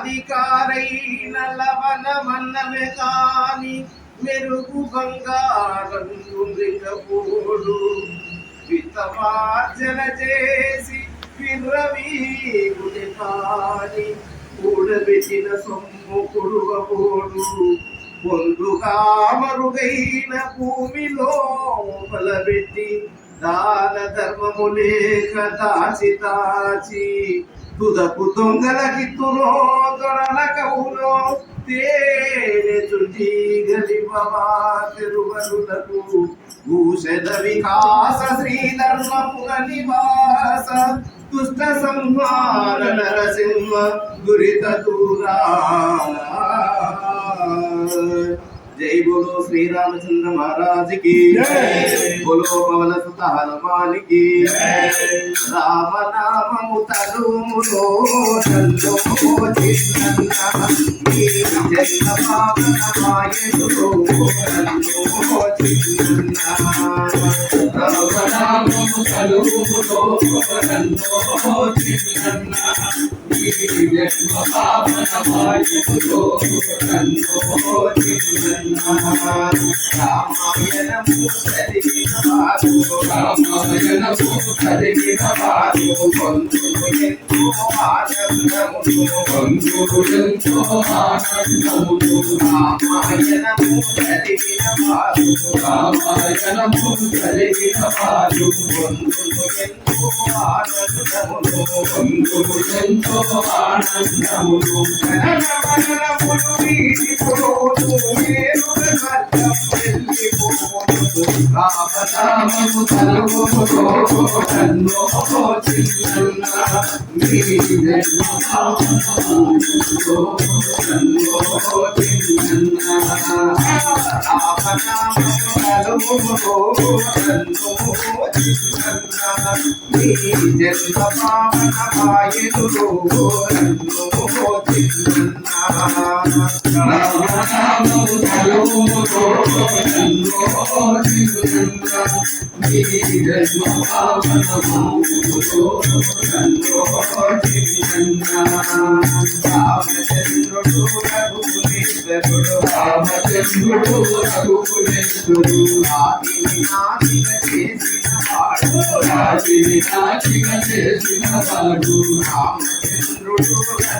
ఆదికారైన లవణమన్నమే కాని మెరుగు బంగారంగు మృగపోడు. విత్తమార్జన చేసి విర్రవీగుని కాని కూడబెట్టిన సొమ్ము కొడువబోడు. పొందుగా మరుగైన భూమిలో బలబెట్టి దాన ధర్మము లేక దాచి దాచి తుదపు దొంగలకి కిత్తులో దొరల కవులో తేనె చుట్టి గలిపవా తిరువరులకు భూషద వికాస శ్రీధర్మపుర నివాస దుష్ట సంహార నరసింహ దురిత దూరా జై బోలో శ్రీ రామచంద్ర మహారాజ్కి బోలో పవన సుత హనుమాన్కి రామ నామము తరుములో తల్లో చిన్న ఈ జన్మ పావన మాయలో తల్లో చిన్న రామనామము కన్నో చిన్న రామాయణము చదివిన వారు రామాయణము చదివిన వారు పొందుకు ఎంతో ఆనందమును బంధువు ఎంతో ఆనందములు రామాయణము చదివిన వారు రామాయణము చదివిన వారు ఎంతో ఆనందమును బంధువు ఎంతో రామనామము తలుపులో కన్నో చిన్న మీ జన్మ చిన్న రామనామము తలుపులో కన్నో చిన్న మీ జన్మ పావనములో కన్నో రామచంద్రుడు రఘుకులేశ్వరుడు రామచంద్రుడు రఘుకులేశ్వరుడు ఆదిని నాదిగా చేసిన వాడు. చేసిన వాడు రామచంద్రుడు.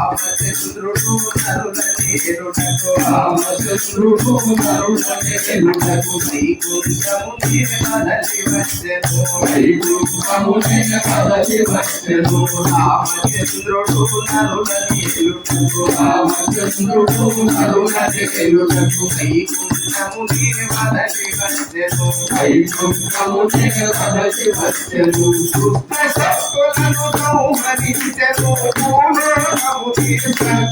రఘుకులేశ్వరుడు రామచంద్రుడు నరుల రామచంద్రుడు కరుణకు వైకుంఠము నిర్మలసి వచ్చెను వైకుంఠమునే కదలి వచ్చెను రామచంద్రుడు నరుల రామచంద్రుడు కరుణకి వైకుంఠము నిర్మలసి వచ్చెను వైకుంఠమునే కదలి వచ్చెను సత్తులను సంహరించెను చేసెను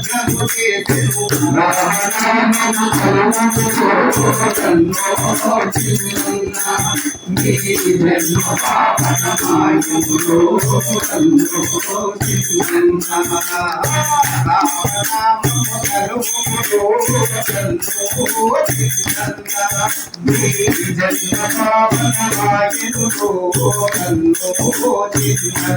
జన్మ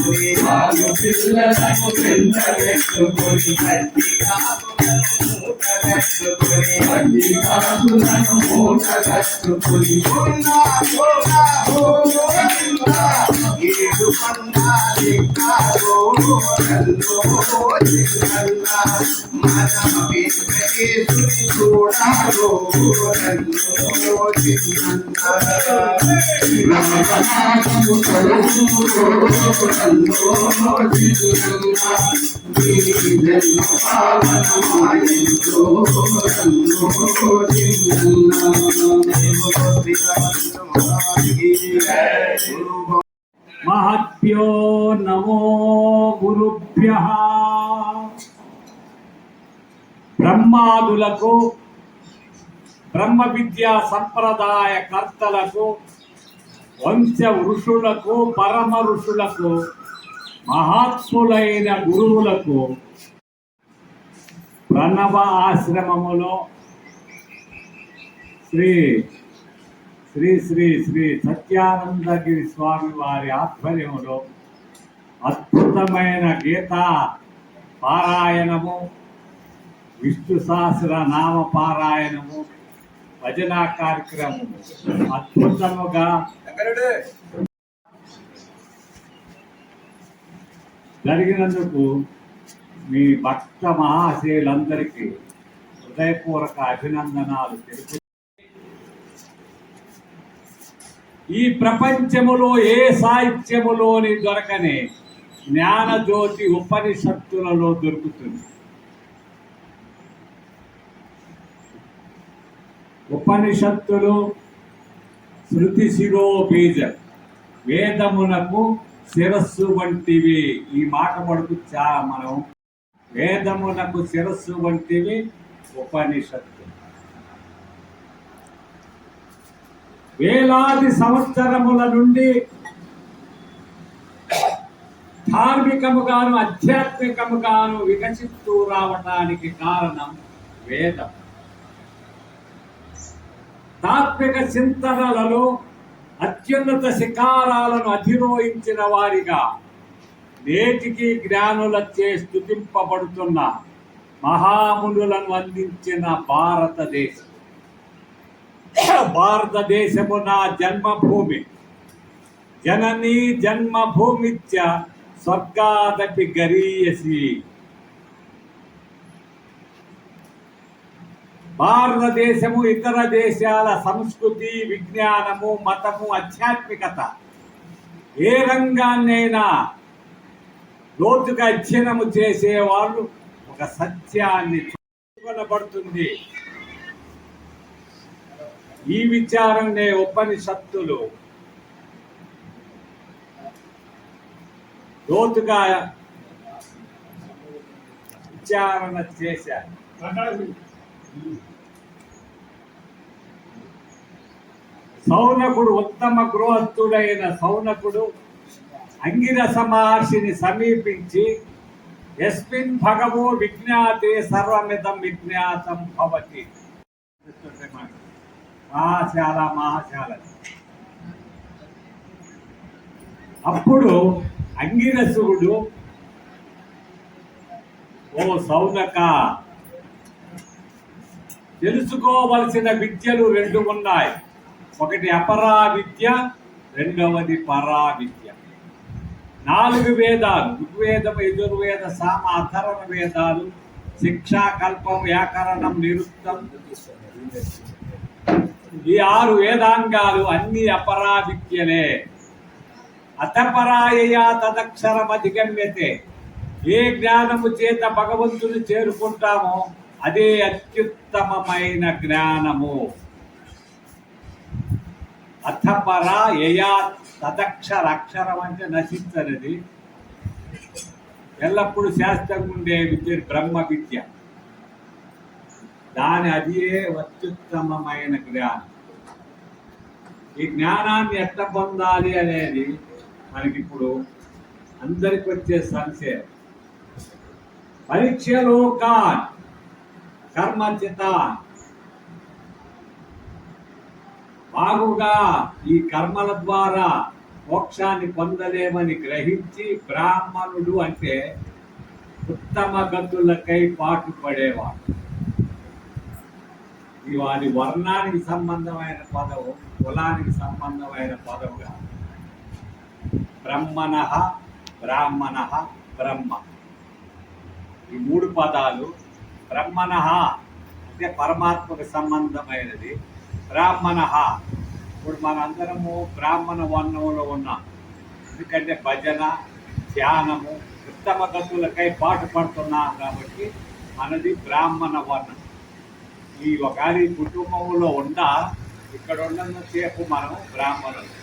ఎంత నెట్టుకొని ఆరు పిల్లలను ఎంత తెచ్చుకొని మట్టి కాదులను పెట్టుకొని ఆరు పిల్లలను ఎంత పెట్టుకొని మట్టి మూట కట్టుకొని ఉన్నా ఉన్నా ఉన్నా ఏడు పన్నాలి కాదు చిన్న మన వెంకటేశుని చూడాలో నన్ను చిన్న రామనామము చదువుకో నన్ను చిన్న మీ జన్మ మహద్భ్యో నమో గురుభ్య. బ్రహ్మాదులకు బ్రహ్మ విద్యా సంప్రదాయ కర్తలకు వంశ ఋషులకు పరమ ఋషులకు మహాత్ములైన గురువులకు ప్రణవ ఆశ్రమములో శ్రీ శ్రీ శ్రీ శ్రీ సత్యానందగిరి స్వామి వారి ఆధ్వర్యంలో అద్భుతమైన గీతా పారాయణము విష్ణు సహస్ర నామ పారాయణము భజనా కార్యక్రమము. అద్భుతముగా జరిగినందుకు మీ భక్త మహాశయులందరికీ హృదయపూర్వక అభినందనాలు తెలుపు ఈ ప్రపంచములో ఏ సాహిత్యములోని దొరకని జ్ఞానజ్యోతి ఉపనిషత్తులలో దొరుకుతుంది? ఉపనిషత్తులు శృతి శిరో బీజ వేదమునకు శిరస్సు వంటివి. ఈ మాట పడుకు చా మనం వేదమునకు శిరస్సు వంటివి ఉపనిషత్తు వేలాది సంవత్సరముల నుండి ధార్మికముగాను ఆధ్యాత్మికముగాను వికసిస్తూ రావటానికి కారణం వేదం. తాత్విక చింతనలలో అత్యున్నత శిఖారాలను అధిరోహించిన వారిగా నేటికి జ్ఞానులచే స్థుతింపబడుతున్న మహామునులను అందించిన భారతదేశం. భారతదేశము నా జన్మభూమి. జననీ జన్మభూమిత్య స్వర్గాదపి గరీయసి. భారతదేశము ఇతర దేశాల సంస్కృతి విజ్ఞానము మతము ఆధ్యాత్మికత ఏ రంగాన్నైనా లోతుగా అధ్యయనము చేసేవాళ్ళు ఒక సత్యాన్ని చూడబడుతుంది. ఈ విచారణే ఉపనిషత్తులు. లోతుగా విచారణ చేశారు. సౌనకుడు ఉత్తమ గృహస్థుడైన సౌనకుడు అంగిరస మహర్షిని సమీపించి ఎస్మిన్ భగవో విజ్ఞాతే సర్వమిదం విజ్ఞాతం భవతి. మహాశాల మహాశాల. అప్పుడు అంగిరసుడు ఓ సౌనక తెలుసుకోవలసిన విద్యలు రెండు ఉన్నాయి. ఒకటి అపరా విద్య రెండవది పరా విద్య నాలుగు వేదాలు ఋగ్వేదం యజుర్వేద సామ అధర్వ వేదాలు శిక్షా కల్పం వ్యాకరణం నిరుక్తం. ఈ ఆరు వేదాంగాలు అన్ని అపరా విద్యలే అతపరాయ తదక్షరం అధిగమ్యతే ఏ జ్ఞానము చేత భగవంతుని చేరుకుంటామో అదే అత్యుత్తమమైన జ్ఞానము. అథపర యయా తదక్షర అక్షరం అంటే నశించనిది. ఎల్లప్పుడూ శాస్త్రంగా ఉండే విద్య బ్రహ్మ విద్య దాని అదే అత్యుత్తమమైన జ్ఞానం. ఈ జ్ఞానాన్ని ఎట్లా పొందాలి అనేది మనకిప్పుడు అందరికి వచ్చే సంశయం. పరీక్షలో కాన్ కర్మచితాన్ బాగుగా ఈ కర్మల ద్వారా మోక్షాన్ని పొందలేమని గ్రహించి బ్రాహ్మణుడు అంటే ఉత్తమ గతులకై పాటుపడేవాడు ఇది వారి వర్ణానికి సంబంధమైన పదవు కులానికి సంబంధమైన పదవుగా. బ్రహ్మణ బ్రాహ్మణ బ్రహ్మ. ఈ మూడు పదాలు బ్రహ్మణ అంటే పరమాత్మకు సంబంధమైనది. బ్రాహ్మణ. ఇప్పుడు మనందరము బ్రాహ్మణ వర్ణంలో ఉన్నాం. ఎందుకంటే భజన ధ్యానము ఉత్తమ గతులకై పాటుపడుతున్నాం కాబట్టి మనది బ్రాహ్మణ వర్ణం ఈ ఒకరి కుటుంబంలో ఉన్న ఇక్కడ ఉన్నంతసేపు మనం బ్రాహ్మణులు.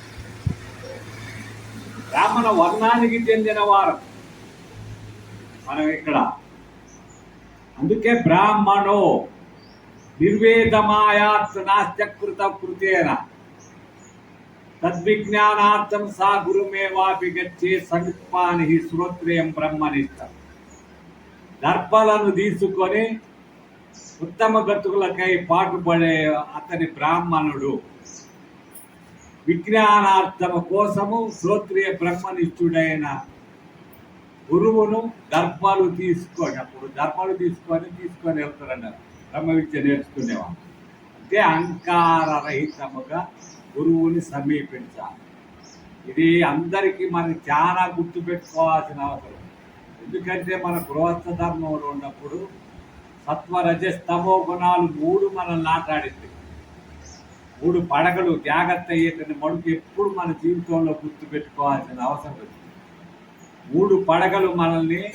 బ్రాహ్మణ వర్ణానికి చెందిన వారు. మనం ఇక్కడ. అందుకే బ్రాహ్మణో. నిర్వేదమాయాత్ నాస్త్యకృత కృతేన తద్విజ్ఞానార్థం సా గురుమేవాపి గచ్చే సంపాని శ్రోత్రేయం బ్రహ్మనిష్టం. దర్పలను తీసుకొని ఉత్తమ గతుకులకై పాటుపడే అతని బ్రాహ్మణుడు. విజ్ఞానార్థము కోసము శ్రోత్రియ బ్రహ్మనిష్ఠుడైన గురువును దర్పాలు తీసుకొని అప్పుడు దర్పాలు తీసుకొని తీసుకొని వెళ్తారన్నారు. బ్రహ్మ విద్య నేర్చుకునేవాడు. అంటే అహంకారరహితముగా గురువుని సమీపించాలి. ఇది అందరికీ మనం చాలా గుర్తుపెట్టుకోవాల్సిన అవసరం. ఎందుకంటే మన గృహస్థ ధర్మంలో ఉన్నప్పుడు సత్వరజస్తమో గుణాలు మూడు మనల్ని నాటాడింది మూడు పడగలు జాగ్రత్త అయ్యేటని మడుగు ఎప్పుడు మన జీవితంలో గుర్తుపెట్టుకోవాల్సిన అవసరం ఉంది మూడు పడగలు మనల్ని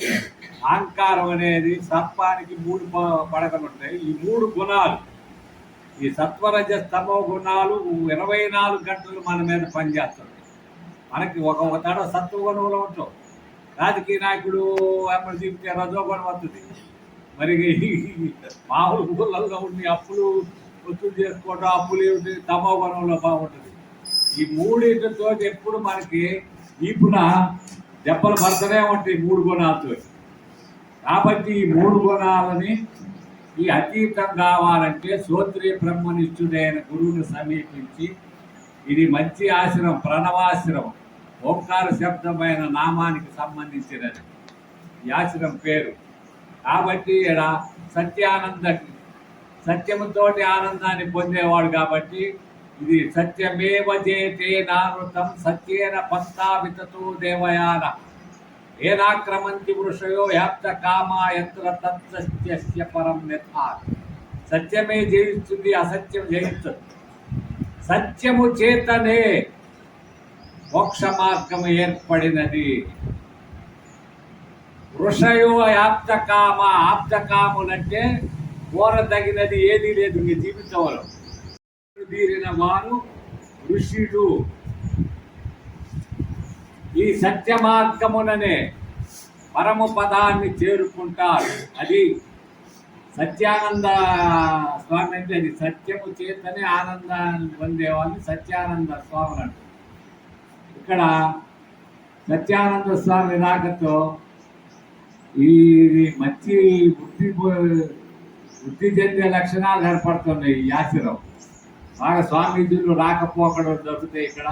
అహంకారం అనేది సర్పానికి మూడు ప- పడగలు ఉంటాయి. ఈ మూడు గుణాలు ఈ సత్వరజ స్తమ గుణాలు ఇరవై నాలుగు గంటలు మన మీద పనిచేస్తాయి. మనకి ఒక ఒక తడ సత్వగుణంలో ఉంటాం రాజకీయ నాయకుడు ఎప్పుడు చెప్తే రజోగుణం వస్తుంది. మరి మామూలు ఊళ్ళల్లో ఉండి అప్పులు వసూలు చేసుకోవడం అప్పులు ఏమిటి? తమో గుణంలో బాగుంటుంది. ఈ మూడింటితో ఎప్పుడు మనకి ఇప్పుడు దెబ్బలు పడతనే ఉంటాయి మూడు గుణాలతో. కాబట్టి ఈ మూడు గుణాలని ఈ అతీతం కావాలంటే శ్రోత్రియ బ్రహ్మనిష్ఠుడైన గురువుని సమీపించి ఇది మంచి ఆశ్రమం ప్రణవాశ్రమం ఓంకార శబ్దమైన నామానికి సంబంధించినది. ఈ ఆశ్రమం పేరు. కాబట్టి ఈడ సత్యానంద సత్యముతోటి ఆనందాన్ని పొందేవాడు కాబట్టి ఇది సత్యమేవ జేతే నానృతం సత్యేన పంతావితతో దేవయాన. ఏనాక్రమంతి వృషయో యాప్త కామా యంత్ర తత్సత్య పరం యథా. సత్యమే జయిస్తుంది అసత్యం జయిస్తుంది సత్యము చేతనే మోక్ష మార్గము ఏర్పడినది. ఋషయో యాప్తకామ ఆప్తకాములంటే కోరదగినది ఏది లేదు మీ జీవితంలో. తీరిన వారు ఋషులు. ఈ సత్య మార్గముననే పరమ పదాన్ని చేరుకుంటారు. అది సత్యానంద స్వామి అంటే అది సత్యము చేతనే ఆనందాన్ని పొందేవాళ్ళు సత్యానంద స్వామి అంటారు. ఇక్కడ సత్యానంద స్వామి రాకతో ఇది మంచి వృద్ధి వృద్ధి చెందే లక్షణాలు ఏర్పడుతున్నాయి ఈ ఆశ్రమం. బాగా స్వామీజీలు రాకపోకడం దొరుకుతాయి ఇక్కడ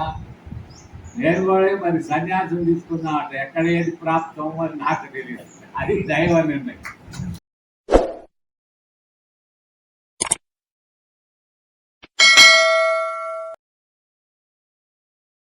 నేను కూడా మరి సన్యాసం తీసుకున్నా అంటే ఎక్కడ ఏది ప్రాప్తం మరి నాకు తెలియదు. అది దైవ నిర్ణయం.